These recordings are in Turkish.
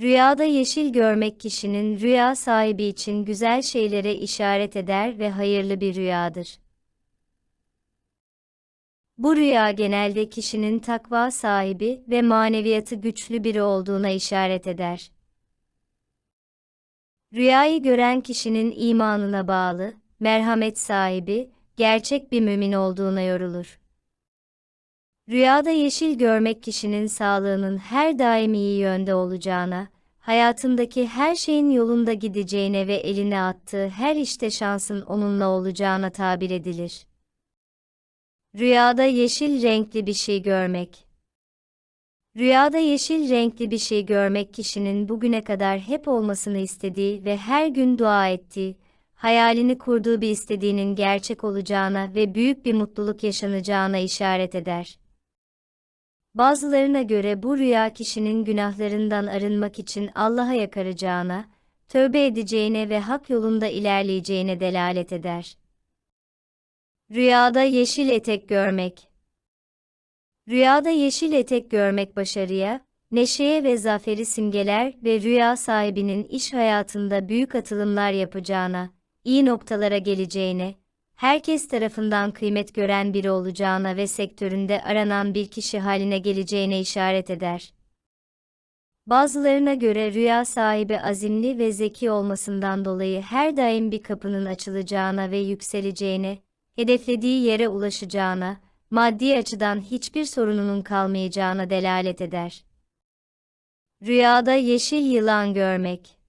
Rüyada yeşil görmek kişinin rüya sahibi için güzel şeylere işaret eder ve hayırlı bir rüyadır. Bu rüya genelde kişinin takva sahibi ve maneviyatı güçlü biri olduğuna işaret eder. Rüyayı gören kişinin imanına bağlı, merhamet sahibi, gerçek bir mümin olduğuna yorulur. Rüyada yeşil görmek kişinin sağlığının her daim iyi yönde olacağına, hayatındaki her şeyin yolunda gideceğine ve eline attığı her işte şansın onunla olacağına tabir edilir. Rüyada yeşil renkli bir şey görmek. Rüyada yeşil renkli bir şey görmek kişinin bugüne kadar hep olmasını istediği ve her gün dua ettiği, hayalini kurduğu bir istediğinin gerçek olacağına ve büyük bir mutluluk yaşanacağına işaret eder. Bazılarına göre bu rüya kişinin günahlarından arınmak için Allah'a yakaracağına, tövbe edeceğine ve hak yolunda ilerleyeceğine delalet eder. Rüyada yeşil etek görmek. Rüyada yeşil etek görmek başarıya, neşeye ve zaferi simgeler ve rüya sahibinin iş hayatında büyük atılımlar yapacağına, iyi noktalara geleceğine, herkes tarafından kıymet gören biri olacağına ve sektöründe aranan bir kişi haline geleceğine işaret eder. Bazılarına göre rüya sahibi azimli ve zeki olmasından dolayı her daim bir kapının açılacağına ve yükseleceğine, hedeflediği yere ulaşacağına, maddi açıdan hiçbir sorununun kalmayacağına delalet eder. Rüyada yeşil yılan görmek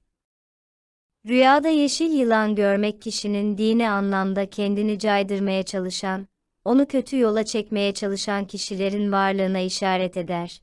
Rüyada yeşil yılan görmek kişinin dini anlamda kendini caydırmaya çalışan, onu kötü yola çekmeye çalışan kişilerin varlığına işaret eder.